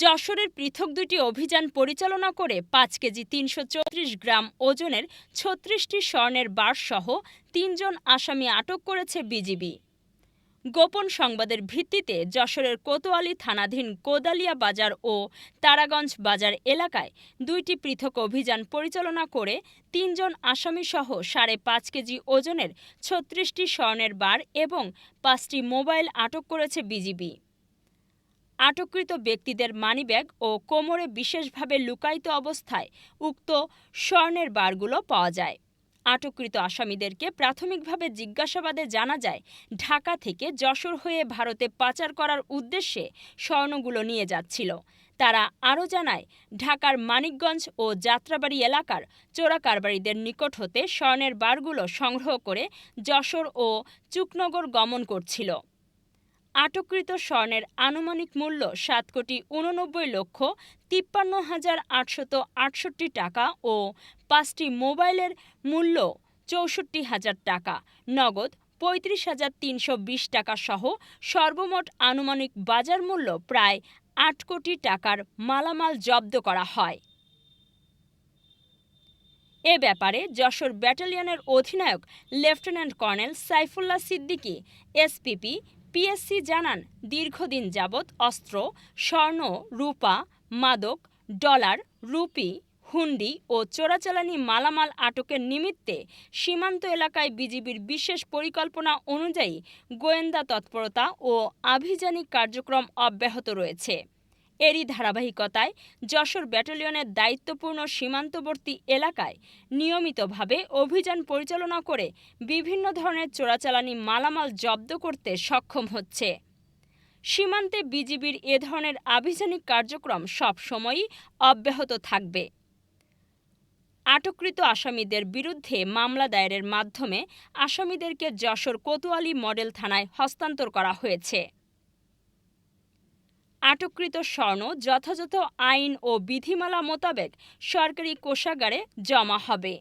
যশোরের পৃথক দুটি অভিযান পরিচালনা করে পাঁচ কেজি তিনশো চৌত্রিশ গ্রাম ওজনের ছত্রিশটি স্বর্ণের বারসহ তিনজন আসামি আটক করেছে বিজিবি। গোপন সংবাদের ভিত্তিতে যশোরের কোতোয়ালি থানাধীন কোদালিয়া বাজার ও তারাগঞ্জ বাজার এলাকায় দুইটি পৃথক অভিযান পরিচালনা করে তিনজন আসামিসহ সাড়ে পাঁচ কেজি ওজনের ছত্রিশটি স্বর্ণের বার এবং পাঁচটি মোবাইল আটক করেছে বিজিবি। আটককৃত ব্যক্তিদের মানিব্যাগ ও কোমরে বিশেষভাবে লুকায়িত অবস্থায় উক্ত স্বর্ণের বারগুলো পাওয়া যায়। আটককৃত আসামিদেরকে প্রাথমিকভাবে জিজ্ঞাসাবাদে জানা যায়, ঢাকা থেকে যশোর হয়ে ভারতে পাচার করার উদ্দেশ্যে স্বর্ণগুলো নিয়ে যাচ্ছিল। তারা আরও জানায়, ঢাকার মানিকগঞ্জ ও যাত্রাবাড়ি এলাকার চোরাকারবারিদের নিকট হতে স্বর্ণের বারগুলো সংগ্রহ করে যশোর ও চুকনগর গমন করছিল। আটককৃত স্বর্ণের আনুমানিক মূল্য সাত কোটি উননব্বই লক্ষ তিপ্পান্ন হাজার আটশত আটষট্টি টাকা ও পাঁচটি মোবাইলের মূল্য চৌষট্টি হাজার টাকা। নগদ পঁয়ত্রিশ হাজার তিনশো বিশ টাকা সহ সর্বমোট আনুমানিক বাজার মূল্য প্রায় আট কোটি টাকার মালামাল জব্দ করা হয়। এ ব্যাপারে যশোর ব্যাটালিয়নের অধিনায়ক lieutenant colonel Saifullah Siddiqui, S P P P S C জানান, দীর্ঘদিন যাবৎ অস্ত্র, স্বর্ণ, রূপা, মাদক, ডলার, রুপি, হুন্ডি ও চোরাচালানি মালামাল আটকের নিমিত্তে সীমান্ত এলাকায় বিজিবির বিশেষ পরিকল্পনা অনুযায়ী গোয়েন্দা তৎপরতা ও আভিযানিক কার্যক্রম অব্যাহত রয়েছে। এরই ধারাবাহিকতায় যশোর ব্যাটালিয়নের দায়িত্বপূর্ণ সীমান্তবর্তী এলাকায় নিয়মিতভাবে অভিযান পরিচালনা করে বিভিন্ন ধরনের চোরাচালানি মালামাল জব্দ করতে সক্ষম হচ্ছে। সীমান্তে বিজিবির এ ধরনের আভিযানিক কার্যক্রম সব সময়ই অব্যাহত থাকবে। আটককৃত আসামিদের বিরুদ্ধে মামলা দায়েরের মাধ্যমে আসামিদেরকে যশোর কোতোয়ালি মডেল থানায় হস্তান্তর করা হয়েছে। আটককৃত স্বর্ণ যথাযথ আইন ও বিধিমালা মোতাবেক সরকারি কোষাগারে জমা হবে।